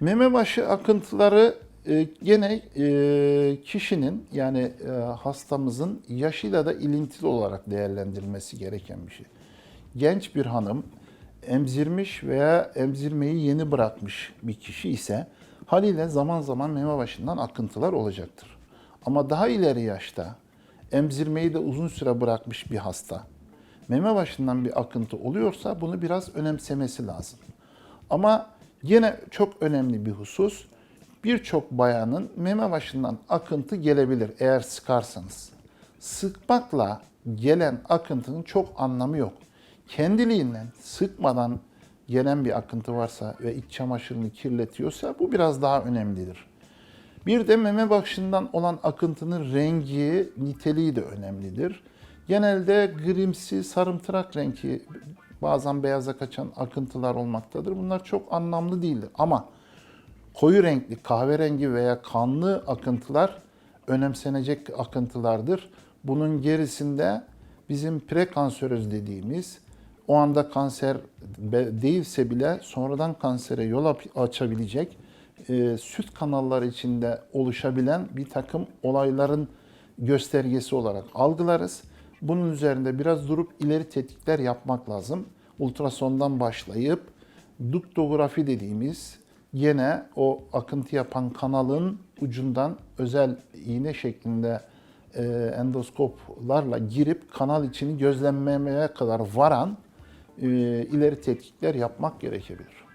Meme başı akıntıları e, gene e, kişinin yani e, hastamızın yaşıyla da ilintili olarak değerlendirilmesi gereken bir şey. Genç bir hanım emzirmiş veya emzirmeyi yeni bırakmış bir kişi ise haliyle zaman zaman meme başından akıntılar olacaktır. Ama daha ileri yaşta emzirmeyi de uzun süre bırakmış bir hasta meme başından bir akıntı oluyorsa bunu biraz önemsemesi lazım. Ama yine çok önemli bir husus birçok bayanın meme başından akıntı gelebilir eğer sıkarsanız. Sıkmakla gelen akıntının çok anlamı yok. Kendiliğinden sıkmadan gelen bir akıntı varsa ve iç çamaşırını kirletiyorsa bu biraz daha önemlidir. Bir de meme başından olan akıntının rengi, niteliği de önemlidir. Genelde grimsi, sarımtırak rengi, bazen beyaza kaçan akıntılar olmaktadır. Bunlar çok anlamlı değildir. Ama koyu renkli, kahverengi veya kanlı akıntılar önemsenecek akıntılardır. Bunun gerisinde bizim prekanseröz dediğimiz o anda kanser değilse bile sonradan kansere yol açabilecek e, süt kanalları içinde oluşabilen bir takım olayların göstergesi olarak algılarız. Bunun üzerinde biraz durup ileri tetkikler yapmak lazım. Ultrasondan başlayıp duktografi dediğimiz yine o akıntı yapan kanalın ucundan özel iğne şeklinde e, endoskoplarla girip kanal içini gözlemlemeye kadar varan e, ileri tetkikler yapmak gerekebilir.